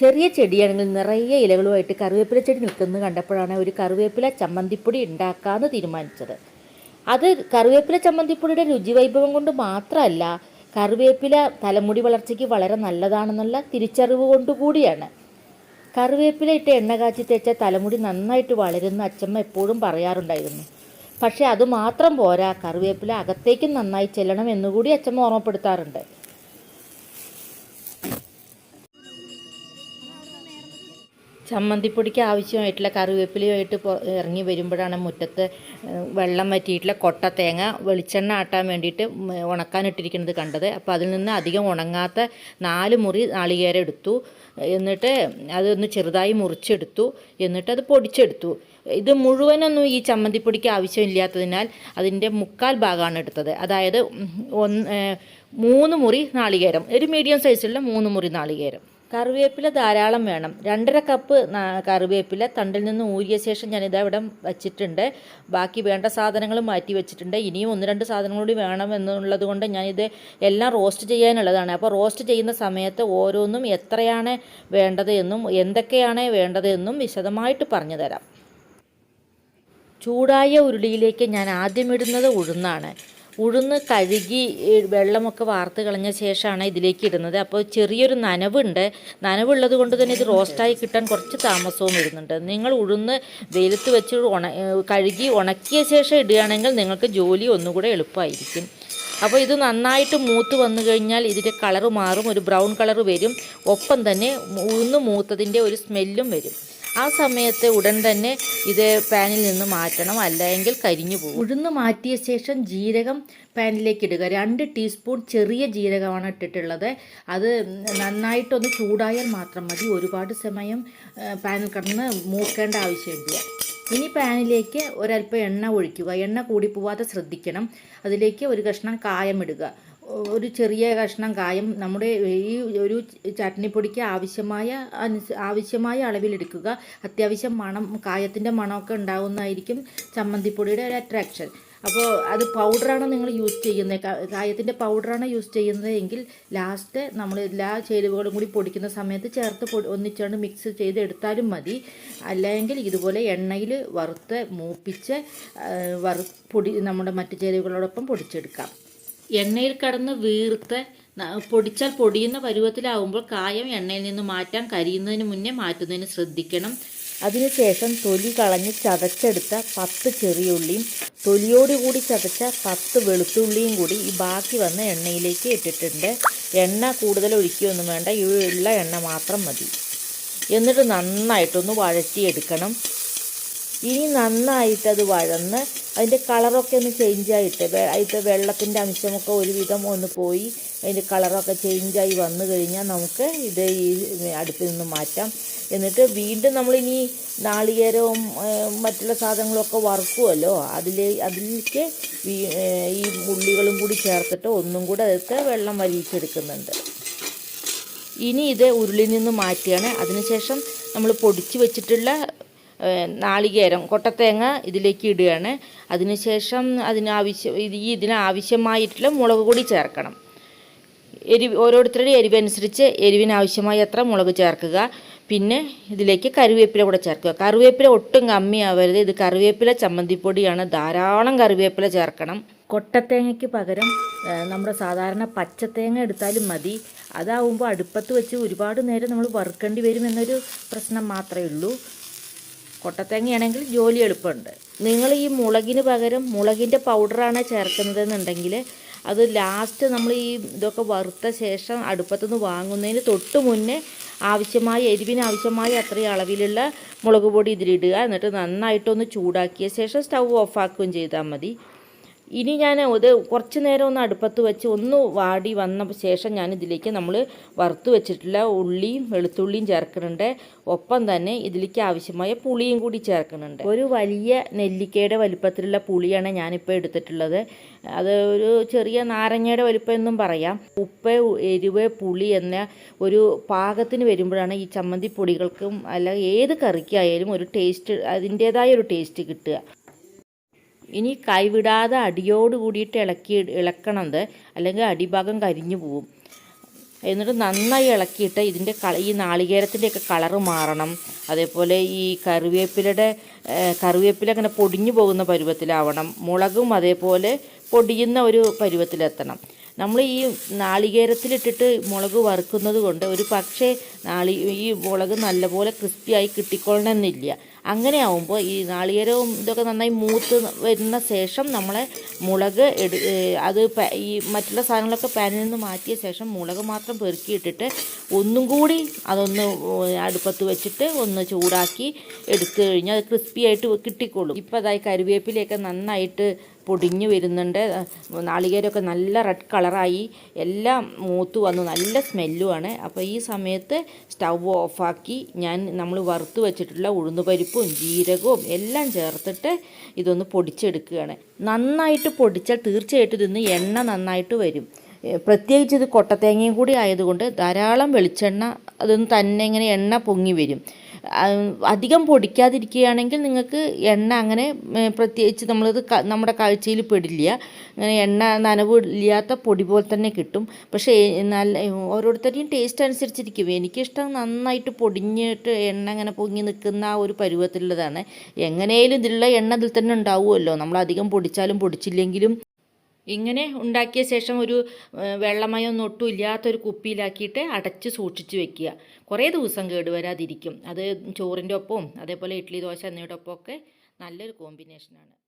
ചെറിയ ചെടിയാണെങ്കിൽ നിറയെ ഇലകളുമായിട്ട് കറിവേപ്പില ചെടി നിൽക്കുന്നത് കണ്ടപ്പോഴാണ് ഒരു കറിവേപ്പില ചമ്മന്തിപ്പൊടി ഉണ്ടാക്കാമെന്ന് തീരുമാനിച്ചത്. അത് കറിവേപ്പില ചമ്മന്തിപ്പൊടിയുടെ രുചി വൈഭവം കൊണ്ട് മാത്രമല്ല കറിവേപ്പില തലമുടി വളർച്ചയ്ക്ക് വളരെ നല്ലതാണെന്നുള്ള തിരിച്ചറിവ് കൊണ്ടുകൂടിയാണ് കറിവേപ്പില ഇട്ട് എണ്ണ കാച്ചി തേച്ച തലമുടി നന്നായിട്ട് വളരുന്ന അച്ഛമ്മ എപ്പോഴും പറയാറുണ്ടായിരുന്നു. പക്ഷേ അത് മാത്രം പോരാ കറിവേപ്പില അകത്തേക്കും നന്നായി ചെല്ലണം എന്നുകൂടി അച്ഛമ്മ ഓർമ്മപ്പെടുത്താറുണ്ട്. ചമ്മന്തിപ്പൊടിക്ക് ആവശ്യമായിട്ടുള്ള കറിവേപ്പിലയുമായിട്ട് ഇറങ്ങി വരുമ്പോഴാണ് മുറ്റത്ത് വെള്ളം വറ്റിയിട്ടുള്ള കൊട്ട തേങ്ങ വെളിച്ചെണ്ണ ആട്ടാൻ വേണ്ടിയിട്ട് ഉണക്കാനിട്ടിരിക്കുന്നത് കണ്ടത്. അപ്പോൾ അതിൽ നിന്ന് അധികം ഉണങ്ങാത്ത നാല് മുറി നാളികേരം എടുത്തു. എന്നിട്ട് അതൊന്ന് ചെറുതായി മുറിച്ചെടുത്തു. എന്നിട്ട് അത് പൊടിച്ചെടുത്തു. ഇത് മുഴുവനൊന്നും ഈ ചമ്മന്തിപ്പൊടിക്ക് ആവശ്യമില്ലാത്തതിനാൽ അതിന്റെ മുക്കാൽ ഭാഗമാണ് എടുത്തത്. അതായത് ഒന്ന് മൂന്ന് മുറി നാളികേരം. ഒരു മീഡിയം സൈസിലുള്ള മൂന്ന് മുറി നാളികേരം. കറിവേപ്പില ധാരാളം വേണം. രണ്ടര കപ്പ് കറിവേപ്പില തണ്ടിൽ നിന്ന് ഊരിയ ശേഷം ഞാനിതാ ഇവിടെ വച്ചിട്ടുണ്ട്. ബാക്കി വേണ്ട സാധനങ്ങൾ മാറ്റി വെച്ചിട്ടുണ്ട്. ഇനിയും ഒന്ന് രണ്ട് സാധനങ്ങൾ കൂടി വേണം എന്നുള്ളത് കൊണ്ട് ഞാനിത് എല്ലാം റോസ്റ്റ് ചെയ്യാനുള്ളതാണ്. അപ്പോൾ റോസ്റ്റ് ചെയ്യുന്ന സമയത്ത് ഓരോന്നും എത്രയാണ് വേണ്ടത് എന്നും എന്തൊക്കെയാണ് വേണ്ടത് എന്നും വിശദമായിട്ട് പറഞ്ഞു തരാം. ചൂടായ ഉരുളിയിലേക്ക് ഞാൻ ആദ്യം ഇടുന്നത് ഉഴുന്നാണ്. ഉഴുന്ന് കഴുകി വെള്ളമൊക്കെ വാർത്ത് കളഞ്ഞ ശേഷമാണ് ഇതിലേക്ക് ഇടുന്നത്. അപ്പോൾ ചെറിയൊരു നനവുണ്ട്. നനവുള്ളത് കൊണ്ട് തന്നെ ഇത് റോസ്റ്റായി കിട്ടാൻ കുറച്ച് താമസവും വരുന്നുണ്ട് നിങ്ങൾ ഉഴുന്ന് വെയിലത്ത് വെച്ച് ഉണ കഴുകി ഉണക്കിയ ശേഷം ഇടുകയാണെങ്കിൽ നിങ്ങൾക്ക് ജോലി ഒന്നുകൂടെ എളുപ്പമായിരിക്കും. അപ്പോൾ ഇത് നന്നായിട്ട് മൂത്ത് വന്നു കഴിഞ്ഞാൽ ഇതിന്റെ കളറ് മാറും. ഒരു ബ്രൗൺ കളർ വരും. ഒപ്പം തന്നെ ഉഴുന്ന് മൂത്തതിന്റെ ഒരു സ്മെല്ലും വരും. ആ സമയത്ത് ഉടൻ തന്നെ ഇത് പാനിൽ നിന്ന് മാറ്റണം അല്ലെങ്കിൽ കരിഞ്ഞു പോകും. ഉഴുന്ന് മാറ്റിയ ശേഷം ജീരകം പാനിലേക്ക് ഇടുക. രണ്ട് ടീസ്പൂൺ ചെറിയ ജീരകമാണ് ഇട്ടിട്ടുള്ളത്. അത് നന്നായിട്ടൊന്ന് ചൂടായാൽ മാത്രം മതി. ഒരുപാട് സമയം പാനിൽ കിടന്ന് മൂക്കേണ്ട ആവശ്യമില്ല. ഇനി പാനിലേക്ക് ഒരല്പം എണ്ണ ഒഴിക്കുക. എണ്ണ കൂടി പോവാതെ ശ്രദ്ധിക്കണം. അതിലേക്ക് ഒരു കഷ്ണം കായം ഇടുക. ഒരു ചെറിയ കഷ്ണം കായം നമ്മുടെ ഈ ഒരു ചട്നിപ്പൊടിക്ക് ആവശ്യമായ ആവശ്യമായ അളവിലെടുക്കുക. അത്യാവശ്യം മണം കായത്തിന്റെ മണമൊക്കെ ഉണ്ടാകുന്നതായിരിക്കും ചമ്മന്തിപ്പൊടിയുടെ ഒരു അട്രാക്ഷൻ അപ്പോൾ അത് പൗഡറാണ് നിങ്ങൾ യൂസ് ചെയ്യുന്നത് കായത്തിന്റെ പൗഡറാണ് യൂസ് ചെയ്യുന്നത് എങ്കിൽ ലാസ്റ്റ് നമ്മൾ എല്ലാ ചേരുവകളും കൂടി പൊടിക്കുന്ന സമയത്ത് ചേർത്ത് പൊടി ഒന്നിച്ചാണ്ട് മിക്സ് ചെയ്ത് എടുത്താലും മതി. അല്ലെങ്കിൽ ഇതുപോലെ എണ്ണയിൽ വറുത്ത് മൂപ്പിച്ച് വറു പൊടി നമ്മുടെ മറ്റു ചേരുവകളോടൊപ്പം പൊടിച്ചെടുക്കാം. എണ്ണയിൽ കടന്ന് വീർത്ത് പൊടിച്ചാൽ പൊടിയുന്ന പരുവത്തിലാവുമ്പോൾ കായം എണ്ണയിൽ നിന്ന് മാറ്റാൻ കരിയുന്നതിന് മുന്നേ മാറ്റുന്നതിന് ശ്രദ്ധിക്കണം. അതിനുശേഷം തൊലി കളഞ്ഞ് ചതച്ചെടുത്ത പത്ത് ചെറിയുള്ളിയും തൊലിയോടുകൂടി ചതച്ച പത്ത് വെളുത്തുള്ളിയും കൂടി ഈ ബാക്കി വന്ന എണ്ണയിലേക്ക് ഇട്ടിട്ടുണ്ട്. എണ്ണ കൂടുതൽ ഒഴിക്കുകയൊന്നും വേണ്ട ഈ ഉള്ള എണ്ണ മാത്രം മതി. എന്നിട്ട് നന്നായിട്ടൊന്ന് വഴറ്റിയെടുക്കണം. ഇനി നന്നായിട്ടത് വഴന്ന് അതിന്റെ കളറൊക്കെ ഒന്ന് ചേഞ്ച് ആയിട്ട് വെ- അതിന്റെ വെള്ളത്തിന്റെ അംശമൊക്കെ ഒരുവിധം ഒന്ന് പോയി. അതിന്റെ കളറൊക്കെ ചേഞ്ചായി വന്നു കഴിഞ്ഞാൽ നമുക്ക് ഇത് ഈ അടുപ്പിൽ നിന്ന് മാറ്റാം. എന്നിട്ട് വീണ്ടും നമ്മളിനി നാളികേരവും മറ്റുള്ള സാധനങ്ങളൊക്കെ വറുക്കുമല്ലോ അതിൽ അതിലേക്ക് ഈ ഉള്ളികളും കൂടി ചേർത്തിട്ട് ഒന്നും കൂടെ അതിലത്തെ വെള്ളം വലിയിച്ചെടുക്കുന്നുണ്ട് ഇനി ഇത് ഉരുളിൽ നിന്ന് മാറ്റുകയാണ്. അതിനുശേഷം നമ്മൾ പൊടിച്ച് വെച്ചിട്ടുള്ള നാളികേരം കൊട്ടത്തേങ്ങ ഇതിലേക്ക് ഇടുകയാണ്. അതിനുശേഷം അതിനാവശ്യം ഈ ഇതിനാവശ്യമായിട്ടുള്ള മുളക് പൊടി ചേർക്കണം. എരിവ് ഓരോരുത്തരുടെ എരിവനുസരിച്ച് എരിവിനാവശ്യമായ അത്ര മുളക് ചേർക്കുക. പിന്നെ ഇതിലേക്ക് കറിവേപ്പില കൂടെ ചേർക്കുക. കറിവേപ്പില ഒട്ടും കമ്മിയാവരുത്. ഇത് കറിവേപ്പില ചമ്മന്തിപ്പൊടിയാണ്. ധാരാളം കറിവേപ്പില ചേർക്കണം. കൊട്ടത്തേങ്ങയ്ക്ക് പകരം നമ്മുടെ സാധാരണ പച്ചത്തേങ്ങ എടുത്താലും മതി. അതാവുമ്പോൾ അടുപ്പത്ത് വെച്ച് ഒരുപാട് നേരം നമ്മൾ വറുക്കേണ്ടി വരും എന്നൊരു പ്രശ്നം മാത്രമേ ഉള്ളൂ. കൊട്ടത്തേങ്ങയാണെങ്കിൽ ജോലി എളുപ്പമുണ്ട്. നിങ്ങൾ ഈ മുളകിന് പകരം മുളകിന്റെ പൗഡറാണ് ചേർക്കുന്നതെന്നുണ്ടെങ്കിൽ അത് ലാസ്റ്റ് നമ്മൾ ഈ ഇതൊക്കെ വറുത്ത ശേഷം അടുപ്പത്തുനിന്ന് വാങ്ങുന്നതിന് തൊട്ട് മുന്നേ ആവശ്യമായ എരിവിന് ആവശ്യമായ അത്രയും അളവിലുള്ള മുളക് പൊടി ഇതിലിടുക. എന്നിട്ട് നന്നായിട്ടൊന്ന് ചൂടാക്കിയ ശേഷം സ്റ്റൗ ഓഫാക്കുകയും ചെയ്താൽ മതി. ഇനി ഞാൻ ഇത് കുറച്ച് നേരം ഒന്ന് അടുപ്പത്ത് വെച്ച് ഒന്ന് വാടി വന്ന ശേഷം ഞാൻ ഇതിലേക്ക് നമ്മൾ വറുത്ത് വെച്ചിട്ടുള്ള ഉള്ളിയും വെളുത്തുള്ളിയും ചേർക്കുന്നുണ്ട്. ഒപ്പം തന്നെ ഇതിലേക്ക് ആവശ്യമായ പുളിയും കൂടി ചേർക്കുന്നുണ്ട്. ഒരു വലിയ നെല്ലിക്കയുടെ വലിപ്പത്തിലുള്ള പുളിയാണ് ഞാനിപ്പോൾ എടുത്തിട്ടുള്ളത്. അത് ഒരു ചെറിയ നാരങ്ങയുടെ വലിപ്പം എന്നും പറയാം. ഉപ്പ് എരിവ് പുളി എന്ന ഒരു പാകത്തിന് വരുമ്പോഴാണ് ഈ ചമ്മന്തി പൊടികൾക്കും അല്ല ഏത് കറിക്കായാലും ഒരു ടേസ്റ്റ് അതിന്റേതായ ഒരു ടേസ്റ്റ് കിട്ടുക. ഇനി കൈവിടാതെ അടിയോട് കൂടിയിട്ട് ഇളക്കി ഇളക്കണത് അല്ലെങ്കിൽ അടിഭാഗം കരിഞ്ഞു പോവും. എന്നിട്ട് നന്നായി ഇളക്കിയിട്ട് ഇതിന്റെ കള ഈ നാളികേരത്തിന്റെയൊക്കെ കളറ് മാറണം. അതേപോലെ ഈ കറിവേപ്പിലയുടെ കറിവേപ്പില അങ്ങനെ പൊടിഞ്ഞു പോകുന്ന പരുവത്തിലാവണം. മുളകും അതേപോലെ പൊടിയുന്ന ഒരു പരുവത്തിലെത്തണം. നമ്മൾ ഈ നാളികേരത്തിലിട്ടിട്ട് മുളക് വറുക്കുന്നത് കൊണ്ട് ഒരു പക്ഷേ നാളി ഈ മുളക് നല്ലപോലെ ക്രിസ്പിയായി കിട്ടിക്കൊള്ളണമെന്നില്ല. അങ്ങനെ ആവുമ്പോൾ ഈ നാളികേരവും ഇതൊക്കെ നന്നായി മൂത്ത് വരുന്ന ശേഷം നമ്മളെ മുളക് എടു അത് ഈ മറ്റുള്ള സാധനങ്ങളൊക്കെ പാനിൽ നിന്ന് മാറ്റിയ ശേഷം മുളക് മാത്രം പെറുക്കിയിട്ടിട്ട് ഒന്നും കൂടി അതൊന്ന് അടുപ്പത്ത് വെച്ചിട്ട് ഒന്ന് ചൂടാക്കി എടുത്തു കഴിഞ്ഞാൽ അത് ക്രിസ്പി ആയിട്ട് കിട്ടിക്കോളും. ഇപ്പോൾ അതായി കരുവേപ്പിലയൊക്കെ നന്നായിട്ട് പൊടിഞ്ഞു വരുന്നുണ്ട്. നാളികേരമൊക്കെ നല്ല റെഡ് കളറായി എല്ലാം മൂത്ത് വന്നു. നല്ല സ്മെല്ലുമാണ് അപ്പോൾ ഈ സമയത്ത് സ്റ്റൗ ഓഫാക്കി ഞാൻ നമ്മൾ വറുത്ത് വെച്ചിട്ടുള്ള ഉഴുന്നുപരിപ്പും ജീരകവും എല്ലാം ചേർത്തിട്ട് ഇതൊന്ന് പൊടിച്ചെടുക്കുകയാണ്. നന്നായിട്ട് പൊടിച്ചാൽ തീർച്ചയായിട്ടും ഇതിന്ന് എണ്ണ നന്നായിട്ട് വരും. പ്രത്യേകിച്ച് ഇത് കൊട്ടത്തേങ്ങയും കൂടി ആയതുകൊണ്ട് ധാരാളം വെളിച്ചെണ്ണ അതൊന്ന് തന്നെ ഇങ്ങനെ എണ്ണ പൊങ്ങി വരും. അധികം പൊടിക്കാതിരിക്കുകയാണെങ്കിൽ നിങ്ങൾക്ക് എണ്ണ അങ്ങനെ പ്രത്യേകിച്ച് നമ്മളത് നമ്മുടെ കാഴ്ചയിൽ പെടില്ല. അങ്ങനെ എണ്ണ നനവില്ലാത്ത പൊടി പോലെ തന്നെ കിട്ടും. പക്ഷേ നല്ല ഓരോരുത്തരുടെയും ടേസ്റ്റ് അനുസരിച്ചിരിക്കും. എനിക്കിഷ്ടം നന്നായിട്ട് പൊടിഞ്ഞിട്ട് എണ്ണ അങ്ങനെ പൊങ്ങി നിൽക്കുന്ന ആ ഒരു പരുവത്തിലുള്ളതാണ്. എങ്ങനെയും ഇതിലുള്ള എണ്ണ ഇതിൽ തന്നെ ഉണ്ടാവുമല്ലോ. നമ്മൾ അധികം പൊടിച്ചാലും പൊടിച്ചില്ലെങ്കിലും ഇങ്ങനെ ഉണ്ടാക്കിയ ശേഷം ഒരു വെള്ളമയൊന്നും ഒട്ടും ഇല്ലാത്തൊരു കുപ്പിയിലാക്കിയിട്ട് അടച്ച് സൂക്ഷിച്ച് വെക്കുക. കുറേ ദിവസം കേടുവരാതിരിക്കും. അത് ചോറിന്റെ ഒപ്പവും അതേപോലെ ഇഡ്ഡലി ദോശ എന്നിവയുടെ ഒപ്പമൊക്കെ നല്ലൊരു കോമ്പിനേഷനാണ്.